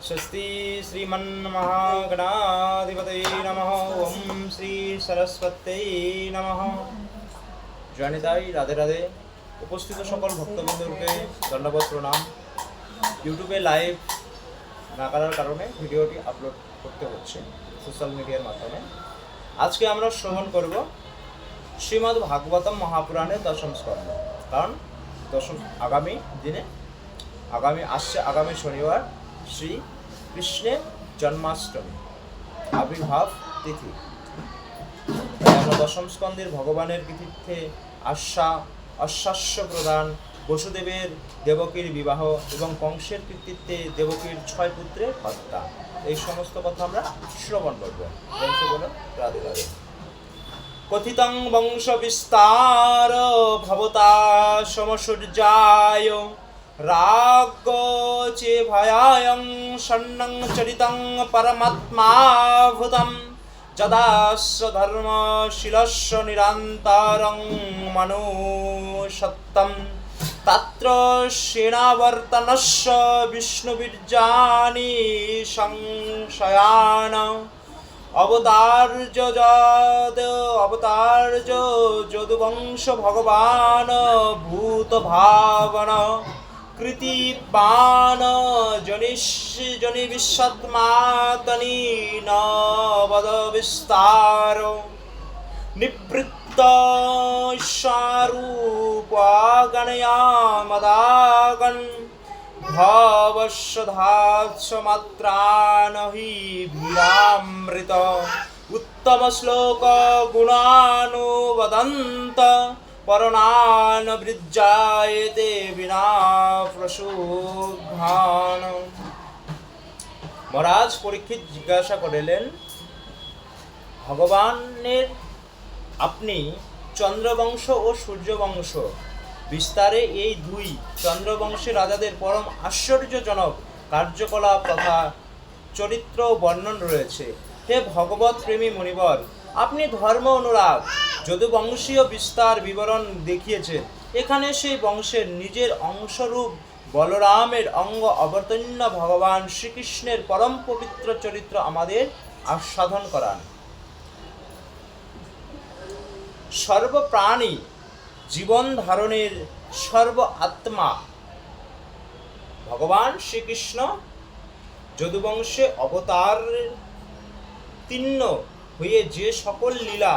स्वस्ति श्रीमन्महागणाधिपतये नमः ॐ শ্রী সরস্বত্যై নমঃ জয়নিতাই রাধে রাধে উপস্থিত সকল ভক্তবৃন্দকে দণ্ডবোধ প্রণাম ইউটিউবে লাইভ না করার কারণে ভিডিওটি আপলোড করতে হচ্ছে সোশ্যাল মিডিয়ার মাধ্যমে আজকে আমরা শ্রবণ করব শ্রীমদ্ ভাগবতম মহাপুরাণের দশম স্কন্ধ কারণ দশম আগামী দিনে আগামী আসছে আগামী শনিবার শ্রী কৃষ্ণের জন্মাষ্টমী, আবির্ভাব তিথি। দশম স্কন্ধের ভগবানের কৃতিত্বে আশা, অশ্বাস্য প্রদান, বসুদেবের দেবকীর বিবাহ এবং কংসের কৃতিত্বে দেবকীর ছয় পুত্রের হত্যা। এই সমস্ত কথা আমরা শ্রবণ করব। রাধে কথিতং বংশ বিস্তার, ভবতা সমসূর্যায় রাগ ভয়ায়ং ষণ্ণং চরিতং পরমাত্মাভূতম যদা ধর্মশীলস্য নিরান্তরং মনুষত্তম তত্র সেনাবর্তনস্য বিষ্ণুবীর্যানি সংশয়ান অবতার্য যদ অবতার্য যদুবংশ ভগবান ভূত ভাবন কৃতিবান জনিষ জনি বিশ্বত্মাতনি নবদ বিস্তার নিবৃত্ত শারূপগণয়ামদাগন ভবশ্বধাৎসমাত্রান হি ভীরামৃত উত্তম শ্লোক গুণানুবদন্ত পরণান বৃজ্জায়তে বিনা প্রসুঘান মহারাজ পরীক্ষিত জিজ্ঞাসা করিলেন, ভগবানের আপনি চন্দ্রবংশ ও সূর্যবংশ, বিস্তারে এই দুই চন্দ্রবংশের রাজাদের পরম আশ্চর্যজনক কার্যকলাপ তথা চরিত্র বর্ণন রয়েছে। হে ভগবত প্রেমী মণিবর আপনি ধর্ম অনুরাগ, যদুবংশীয় বিস্তার বিবরণ দেখিয়েছেন এখানে সেই বংশের নিজের অংশরূপ বলরামের অঙ্গ অবতীর্ণ ভগবান শ্রীকৃষ্ণের পরম পবিত্র চরিত্র আমাদের আস্বাদন করান। সর্বপ্রাণী জীবন ধারণের সর্ব আত্মা ভগবান শ্রীকৃষ্ণ, যদুবংশে অবতার তিন্ন হয়ে যে সকল লীলা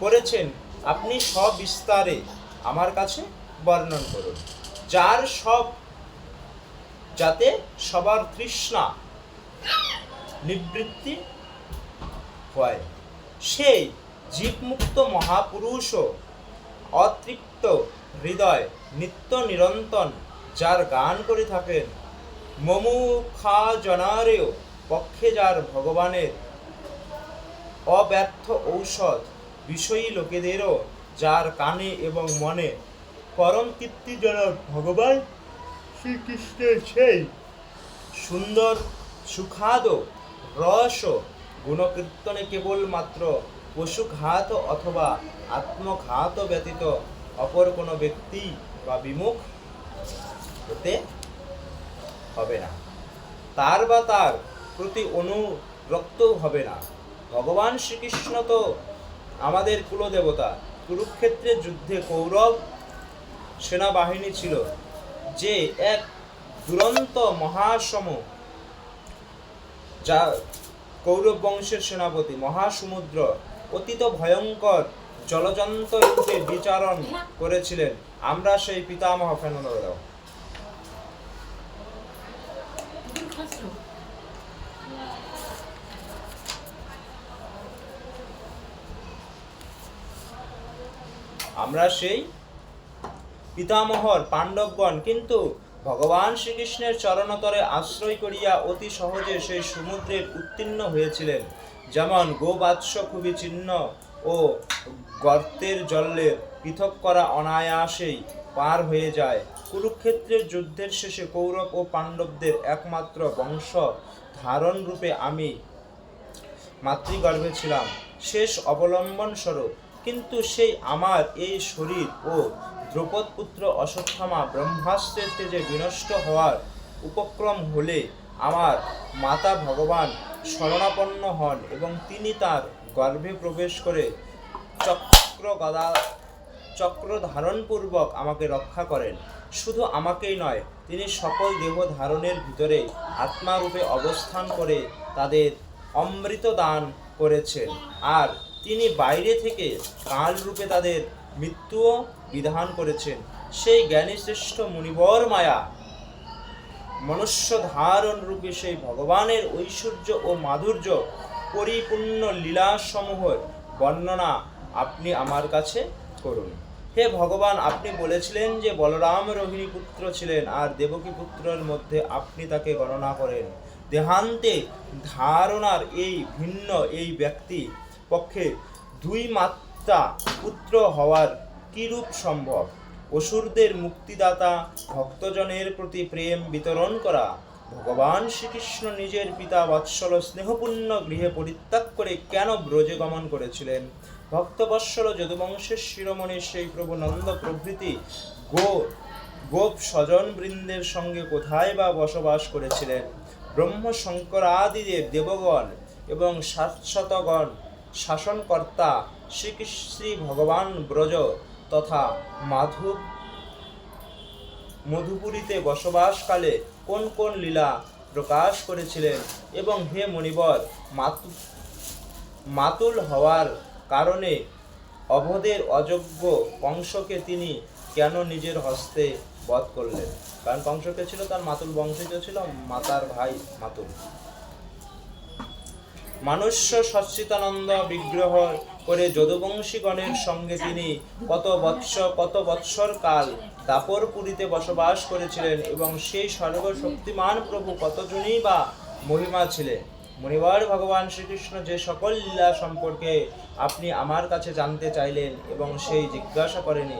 করেছেন, আপনি সবিস্তারে আমার কাছে বর্ণন করুন। যার সব, যাতে সবার তৃষ্ণা নিবৃত্তি হয় সেই জীবমুক্ত মহাপুরুষ অতৃপ্ত হৃদয় নিত্য নিরন্তন যার গান করে থাকেন মমুখা জনারেও পক্ষে যার ভগবানের অব্যর্থ ঔষধ বিষয়ী লোকেদেরও যার কানে এবং মনে পরম তৃপ্তিজনক ভগবান শ্রীকৃষ্ণের সেই সুন্দর সুখাদ রস গুণকীর্তনে কেবলমাত্র পশুঘাত অথবা আত্মঘাত ব্যতীত অপর কোনো ব্যক্তি বা বিমুখ হতে হবে না। তার বা তার প্রতি অনুরক্ত হবে না। ভগবান শ্রীকৃষ্ণ তো আমাদের কুলদেবতা। কুরুক্ষেত্রের যুদ্ধে কৌরব সেনাবাহিনী ছিল, যে এক দুরন্ত মহাসম যা কৌরব বংশের সেনাপতি, মহাসমুদ্র, অতীত ভয়ঙ্কর জলজন্ত রূপে বিচারণ করেছিলেন। আমরা সেই পিতামহ ফেনরাও আমরা সেই পিতামহর পাণ্ডবগণ, কিন্তু ভগবান শ্রীকৃষ্ণের চরণতরে আশ্রয় করিয়া অতি সহজে সেই সমুদ্রের উত্তীর্ণ হয়েছিলেন। যেমন গোবাৎস খুবই চিহ্ন ও গর্তের জলে পৃথক করা অনায়াসেই পার হয়ে যায়। কুরুক্ষেত্রের যুদ্ধের শেষে কৌরব ও পাণ্ডবদের একমাত্র বংশ ধারণ রূপে আমি মাতৃগর্ভে ছিলাম। শেষ অবলম্বন স্বরূপ কিন্তু সেই আমার এই শরীর ও দ্রৌপদপুত্র অশ্বত্থামা ব্রহ্মাস্ত্রের তেজে বিনষ্ট হওয়ার উপক্রম হলে আমার মাতা ভগবান শরণাপন্ন হন এবং তিনি তার গর্ভে প্রবেশ করে চক্র গদা চক্র ধারণপূর্বক আমাকে রক্ষা করেন। শুধু আমাকেই নয়, তিনি সকল দেহ ধারণের ভিতরে আত্মারূপে অবস্থান করে তাদের অমৃত দান করেছেন। আর তিনি বাইরে থেকে কাল রূপে তাদের মৃত্যুও বিধান করেছেন। সেই জ্ঞানী শ্রেষ্ঠ মুনিবর মায়া মনুষ্য ধারণ রূপে সেই ভগবানের ঐশ্বর্য ও মাধুর্য পরিপূর্ণ লীলাসমূহের বর্ণনা আপনি আমার কাছে করুন। হে ভগবান, আপনি বলেছিলেন যে বলরাম রোহিণী পুত্র ছিলেন আর দেবকী পুত্রের মধ্যে আপনি তাকে গণনা করেন। দেহান্তে ধারণার এই ভিন্ন এই ব্যক্তি পক্ষে দুই মাত্রা পুত্র হওয়ার কিরূপ সম্ভব? অসুরদের মুক্তিদাতা ভক্তজনের প্রতি প্রেম বিতরণ করা, ভগবান শ্রীকৃষ্ণ নিজের পিতা বৎসল স্নেহপূর্ণ গৃহে পরিত্যাগ করে কেন ব্রজে গমন করেছিলেন? ভক্তবৎসল যদুবংশের শিরোমণি সেই প্রভু নন্দ প্রভৃতি গো, গোপ স্বজন বৃন্দের সঙ্গে কোথায় বা বসবাস করেছিলেন? ব্রহ্ম শঙ্করাদিদেব দেবগণ এবং শাশ্বতগণ শাসনকর্তা শ্রীকৃষ্ণ শ্রী ভগবান ব্রজ তথা মাধব মধুপুরীতে বসবাসকালে কোন কোন লীলা প্রকাশ করেছিলেন এবং হে মণিবর, মাতু মাতুল হওয়ার কারণে অবধের অযোগ্য কংসকে তিনি কেন নিজের হস্তে বধ করলেন? কারণ কংসকে ছিল, তার মাতুল বংশজ ছিল, মাতার ভাই মাতুল। মানুষ্য সচ্চিতানন্দ বিগ্রহ করে যদুবংশীগণের সঙ্গে তিনি কত বৎস, কত বৎসর কাল দাপরপুরীতে বসবাস করেছিলেন এবং সেই সর্বশক্তিমান প্রভু কতজনই বা মহিমা ছিলেন? মণিবার ভগবান শ্রীকৃষ্ণ যে সকল লীলা সম্পর্কে আপনি আমার কাছে জানতে চাইলেন এবং সেই জিজ্ঞাসা করেনি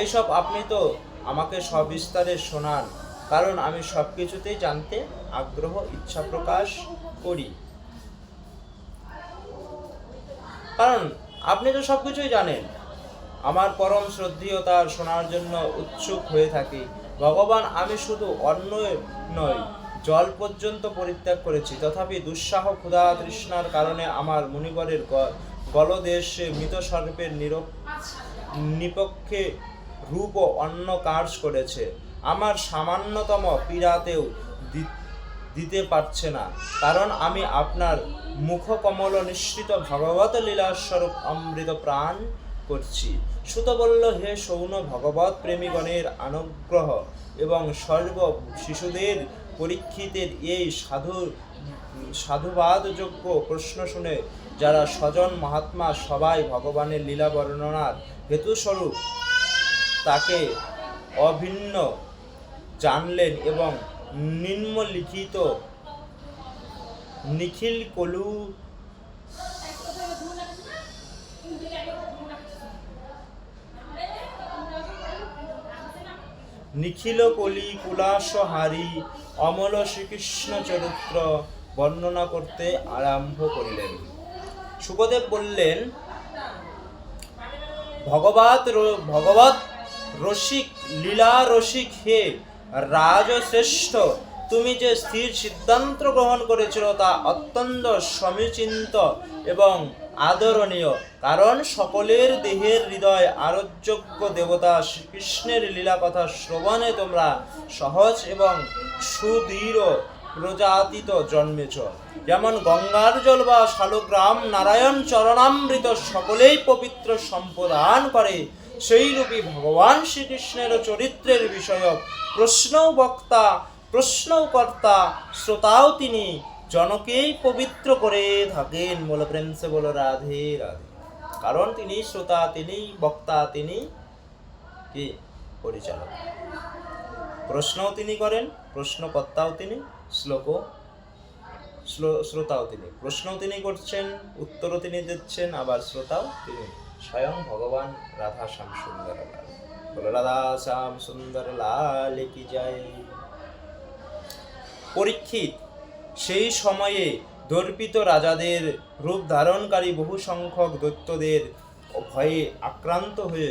এইসব আপনি তো আমাকে সবিস্তারে শোনান, কারণ আমি সব কিছুতেই জানতে আগ্রহ, ইচ্ছা প্রকাশ করি। কারণ আপনি তো সব কিছুই জানেন। আমার পরম শ্রদ্ধেয় তার শোনার জন্য উৎসুক হয়ে থাকি। ভগবান, আমি শুধু অন্ন নয় জল পর্যন্ত পরিত্যাগ করেছি। তথাপি দুঃসাহ ক্ষুধা তৃষ্ণার কারণে আমার মুনিবরের গ- গলদেশে মৃত সর্পের নিপক্ষে রূপ ও অন্য কাজ করেছে। আমার সামান্যতম পীড়াতেও দিতে পারছে না। কারণ আমি আপনার মুখকমল নিঃসৃত ভগবত লীলাস্বরূপ অমৃত প্রাণ করছি। সুত বলল, হে সৌন ভগবত প্রেমীগণের অনুগ্রহ এবং সর্ব শিশুদের পরীক্ষিতের এই সাধু, সাধুবাদযোগ্য প্রশ্ন শুনে যারা স্বজন মহাত্মা সবাই ভগবানের লীলা বর্ণনার হেতুস্বরূপ তাকে অভিন্ন জানলেন এবং নিম্নলিখিত নিখিল কলু নিখিল কলি কুলাসহারি অমল শ্রীকৃষ্ণ চরিত্র বর্ণনা করতে আরম্ভ করিলেন। সুখদেব বললেন, ভগবত ভগবত রসিক, লীলা রসিক হে রাজশ্রেষ্ঠ। তুমি যে স্থির সিদ্ধান্ত গ্রহণ করেছিল তা অত্যন্ত সমীচিন্ত এবং আদরণীয়, কারণ সকলের দেহের হৃদয় আরোগ্য দেবতা শ্রীকৃষ্ণের লীলা কথা শ্রবণে তোমরা সহজ এবং সুদৃঢ় প্রজাতিত জন্মেছ। যেমন গঙ্গার জল বা শালগ্রাম, নারায়ণ চরণামৃত সকলেই পবিত্র সম্প্রদান করে সেই রূপী ভগবান শ্রীকৃষ্ণের চরিত্রের বিষয়ক প্রশ্নও বক্তা, প্রশ্নও কর্তা, শ্রোতাও তিনি, জনকেই পবিত্র করে থাকেন বলে প্রেম সে বলো রাধে রাধে। কারণ তিনি শ্রোতা, তিনি বক্তা, তিনি কি? পরিচালক। প্রশ্নও তিনি করেন, প্রশ্নকর্তাও তিনি, শ্লোকও, শ্লো- শ্রোতাও তিনি। প্রশ্নও তিনি করছেন, উত্তরও তিনি দিচ্ছেন, আবার শ্রোতাও তিনি। স্বয়ং ভগবান রাধা শ্যাম সুন্দর লাল রাধা শ্যাম সুন্দর লাল কি যায় পরীক্ষিত সেই সময়ে দর্পিত রাজাদের রূপ ধারণকারী বহু সংখ্যক দৈত্যদের ভয়ে আক্রান্ত হয়ে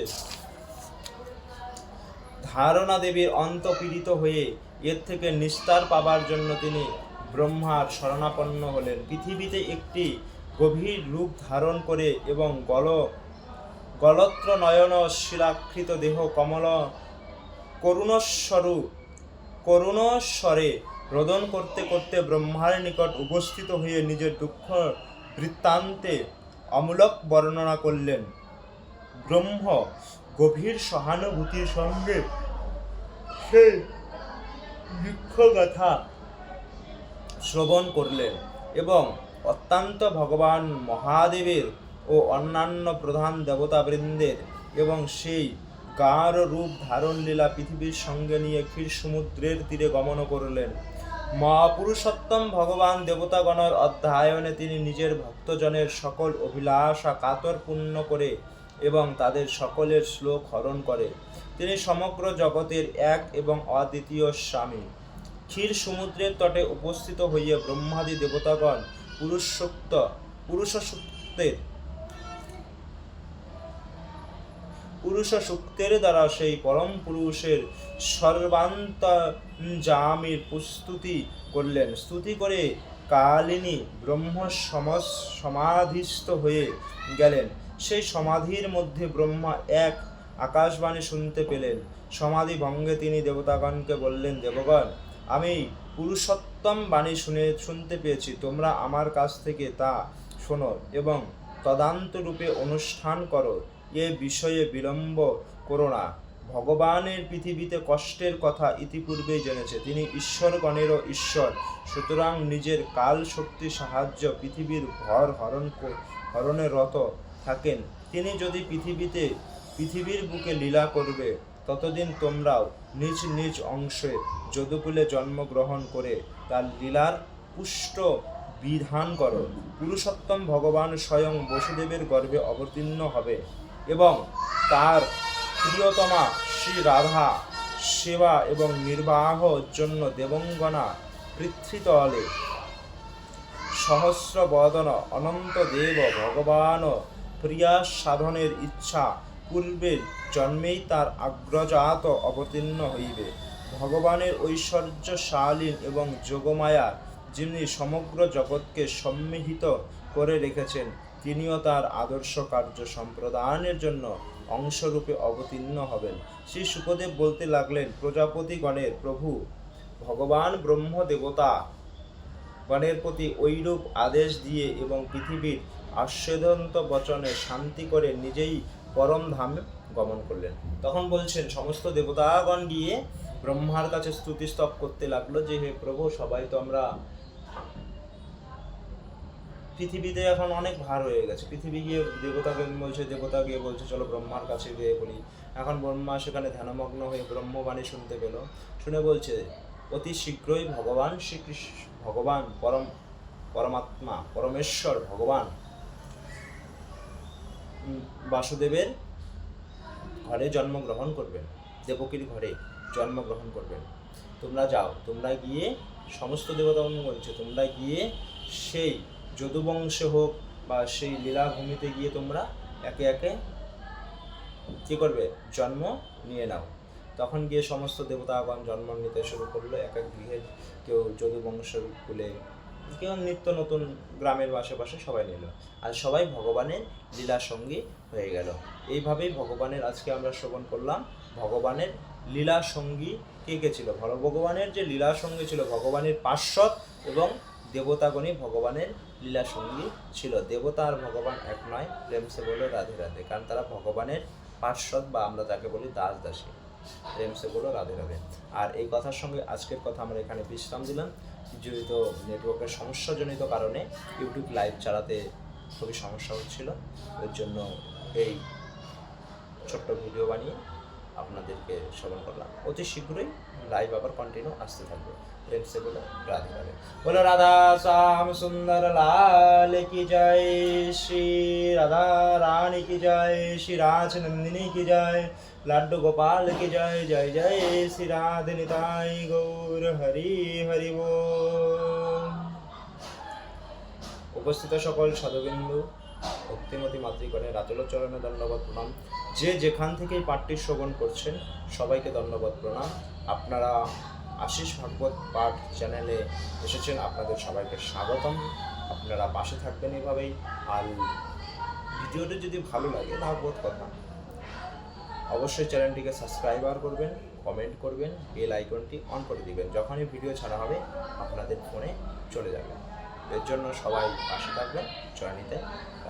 ধারণা দেবীর অন্তপীড়িত হয়ে এর থেকে নিস্তার পাবার জন্য তিনি ব্রহ্মার শরণাপন্ন হলেন। পৃথিবীতে একটি গভীর রূপ ধারণ করে এবং গল গলত্র নয়ন শিলাকৃত দেহ কমল করুণস্বরূপ, করুণস্বরে রোদন করতে করতে ব্রহ্মার নিকট উপস্থিত হয়ে নিজের দুঃখ বৃত্তান্তে অমূলক বর্ণনা করলেন। ব্রহ্ম গভীর সহানুভূতির সঙ্গে সেই কথা শ্রবণ করলেন এবং অত্যন্ত ভগবান মহাদেবের ও অন্যান্য প্রধান দেবতাবৃন্দের এবং সেই গাঢ় রূপ ধারণ লীলা পৃথিবীর সঙ্গে নিয়ে ক্ষীর সমুদ্রের তীরে গমন করলেন। মহাপুরুষোত্তম ভগবান দেবতাগণের অধ্যায়নে তিনি নিজের ভক্তজনের সকল অভিলাষা কাতর পূর্ণ করে এবং তাদের সকলের শ্লোক হরণ করে। তিনি সমগ্র জগতের এক এবং অদ্বিতীয় স্বামী। ক্ষীর সমুদ্রের তটে উপস্থিত হইয়া ব্রহ্মাদি দেবতাগণ পুরুষোক্ত পুরুষ পুরুষ সূক্তের দ্বারা সেই পরম পুরুষের সর্বান্তজামির প্রস্তুতি করলেন। স্তুতি করে কালিনী ব্রহ্ম সমস সমাধিস্থ হয়ে গেলেন। সেই সমাধির মধ্যে ব্রহ্মা এক আকাশবাণী শুনতে পেলেন। সমাধি ভঙ্গে তিনি দেবতাগণকে বললেন, দেবগণ, আমি পুরুষোত্তম বাণী শুনে, শুনতে পেয়েছি। তোমরা আমার কাছ থেকে তা শোনো এবং তদান্ত রূপে অনুষ্ঠান করো। এ বিষয়ে বিলম্ব করো না। ভগবানের পৃথিবীতে কষ্টের কথা ইতিপূর্বেই জেনেছে। তিনি ঈশ্বরগণেরও ঈশ্বর। সুতরাং নিজের কাল শক্তি সাহায্য পৃথিবীর ভর হরণ হরণে রত থাকেন। তিনি যদি পৃথিবীতে, পৃথিবীর বুকে লীলা করবে, ততদিন তোমরাও নিজ নিজ অংশে যদুকুলে জন্মগ্রহণ করে তার লীলার পুষ্ট বিধান করো। পুরুষোত্তম ভগবান স্বয়ং বসুদেবের গর্ভে অবতীর্ণ হবে। এবং তার প্রিয়তমা শ্রী রাধা সেবা এবং নির্বাহ জন্য দেবঙ্গনা পৃথ্বীতলে। সহস্র বদন অনন্ত দেব ভগবান প্রিয়া সাধনের ইচ্ছা পূর্বের জন্মেই তার আগ্রজাত অবতীর্ণ হইবে। ভগবানের ঐশ্বর্যশালীন এবং যোগমায়া যিনি সমগ্র জগৎকে সম্মিহিত করে রেখেছেন তিনিও তার আদর্শ কার্য সম্প্রদানের জন্য অংশরূপে অবতীর্ণ হবেন। শ্রী সুখদেব বলতে লাগলেন, প্রজাপতিগণের প্রভু, ভগবান ব্রহ্ম দেবতা গণের প্রতি ঐরূপ আদেশ দিয়ে এবং পৃথিবীর আস্বাদন্ত বচনে শান্তি করে নিজেই পরম ধামে গমন করলেন। তখন বলছেন, সমস্ত দেবতাগণ গিয়ে ব্রহ্মার কাছে স্তুতিস্তব করতে লাগল যে, হে প্রভু, সবাই তো আমরা পৃথিবীতে এখন অনেক ভার হয়ে গেছে। পৃথিবী গিয়ে দেবতাকে বলছে দেবতা গিয়ে বলছে, চলো ব্রহ্মার কাছে গিয়ে বলি। এখন ব্রহ্মা সেখানে ধ্যানমগ্ন হয়ে ব্রহ্মবাণী শুনতে পেল। শুনে বলছে, অতি শীঘ্রই ভগবান শ্রীকৃষ্ণ ভগবান পরম, পরমাত্মা, পরমেশ্বর ভগবান বাসুদেবের ঘরে জন্মগ্রহণ করবেন। দেবকীর ঘরে জন্মগ্রহণ করবেন। তোমরা যাও, তোমরা গিয়ে সমস্ত দেবতা বলছে, তোমরা গিয়ে সেই যদুবংশে হোক বা সেই লীলাভূমিতে গিয়ে তোমরা একে একে কী করবে? জন্ম নিয়ে নাও। তখন গিয়ে সমস্ত দেবতাগণ জন্ম নিতে শুরু করল। এক এক গৃহে কেউ যদুবংশের কুলে, কেউ নিত্য নতুন গ্রামের আশেপাশে সবাই নিল। আর সবাই ভগবানের লীলা সঙ্গী হয়ে গেল। এইভাবেই ভগবানের, আজকে আমরা শ্রবণ করলাম, ভগবানের লীলা সঙ্গী কে কে ছিল? ভগ- ভগবানের যে লীলা সঙ্গী ছিল, ভগবানের পার্শ্বদ এবং দেবতাগণই ভগবানের লীলা সঙ্গী ছিল। দেবতা আর ভগবান এক নয়, প্রেম সে বলো রাধে রাধে। কারণ তারা ভগবানের পার্শ্বদ বা আমরা যাকে বলি দাস দাসী। প্রেম সে বলো রাধে রাধে। আর এই কথার সঙ্গে আজকের কথা আমরা এখানে বিশ্রাম দিলাম। জড়িত নেটওয়ার্কের সমস্যাজনিত কারণে ইউটিউব লাইভ চালাতে খুবই সমস্যা হচ্ছিল। এর জন্য এই ছোট্ট ভিডিও বানিয়ে আপনাদেরকে শ্রবণ করলাম। অতি শীঘ্রই লাইভ আবার কন্টিনিউ আসতে থাকবে। প্রেম সে বলো, রাধে রাধে। বলো, রাধা শ্যাম সুন্দর লাল কি জয়? শ্রী রাধা রানী কি জয়? শ্রী রাজ নন্দিনী কি জয়? লাড্ডু গোপাল কি জয়? জয় জয় শ্রী রাধে নিতাই গৌর হরি হরি বল। উপস্থিত সকল সাধুবিন্দু ভক্তিমতী মাতৃগণের আচল চরণে ধন্যবাদ প্রণাম। যে যেখান থেকেই পাঠটি শ্রবণ করছেন, সবাইকে ধন্যবাদ প্রণাম। আপনারা আশিস ভাগবত পাঠ চ্যানেলে এসেছেন, আপনাদের সবাইকে স্বাগতম। আপনারা পাশে থাকবেন এভাবেই। আর ভিডিওটি যদি ভালো লাগে, ভাগবত কথা, অবশ্যই চ্যানেলটিকে সাবস্ক্রাইবার করবেন, কমেন্ট করবেন, বেল আইকনটি অন করে দিবেন। যখনই ভিডিও ছাড়া হবে, আপনাদের ফোনে চলে যাবে। এর জন্য সবাই পাশে থাকবেন। জয় নিতে রাখবেন